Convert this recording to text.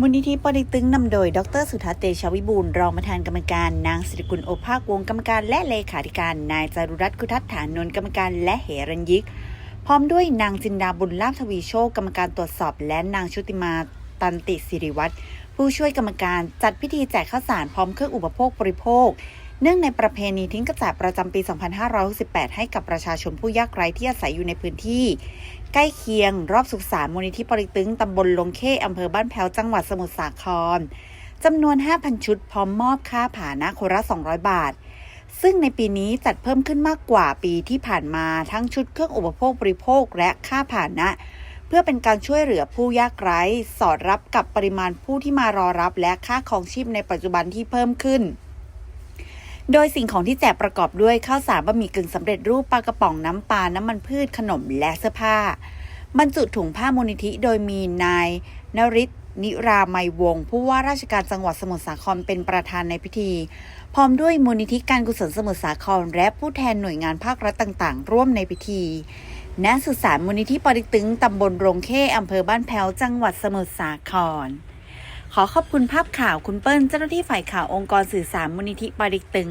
มูลนิธิปอดิตึงนำโดย ดร สุทัศน์เตชวิบูลรองประธานกรรมการ นางสิริกุลโอภาควงกรรมการ และเลขาธิการ นายจารุรัตน์คุทัศน์ฐานนนท์กรรมการ และเหรัญยิก พร้อมด้วยนางจินดาบุญลาภทวีโชคกรรมการตรวจสอบ และนางชุติมาตันติสิริวัตรผู้ช่วยกรรมการจัดพิธีแจกข้าวสารพร้อมเครื่องอุปโภคบริโภค เนื่องในประเพณีทิ้งกระจาดประจำปี 2568 ให้กับประชาชนผู้ยากไร้ที่อาศัยอยู่ในพื้นที่ ใกล้เคียง รอบสุขสารมูลนิธิปริตึงตำบลลงเข้อำเภอบ้านแพ้วจังหวัดสมุทรสาครจำนวน 5,000 ชุดพร้อมมอบค่าผ่านะคนละ200 บาท ซึ่งในปีนี้จัดเพิ่มขึ้นมากกว่าปีที่ผ่านมาทั้งชุดเครื่องอุปโภคบริโภคและค่าผ่านะ เพื่อเป็นการช่วยเหลือผู้ยากไร้ สอดรับกับปริมาณผู้ที่มารอรับและค่าของชีพในปัจจุบันที่เพิ่มขึ้น โดยสิ่งของที่แจกประกอบด้วยข้าวสารบะหมี่กึ่งสำเร็จรูปปลากระป๋องน้ำปลาน้ำมันพืชขนมและเสื้อผ้า บรรจุถุงผ้ามูลนิธิโดยมีนายนริศนิรามัยวงศ์ผู้ว่าราชการจังหวัดสมุทรสาครเป็นประธานในพิธี พร้อมด้วยมูลนิธิการกุศลสมุทรสาคร และผู้แทนหน่วยงานภาครัฐต่างๆ ร่วมในพิธีณสุสานมูลนิธิปอเติกตึงตำบลโรงเข้อำเภอบ้านแพ้วจังหวัดสมุทรสาคร ขอขอบคุณภาพข่าวคุณเปิ้ลเจ้าหน้าที่ฝ่ายข่าวองค์กรสื่อสารมูลนิธิปอดิกตึง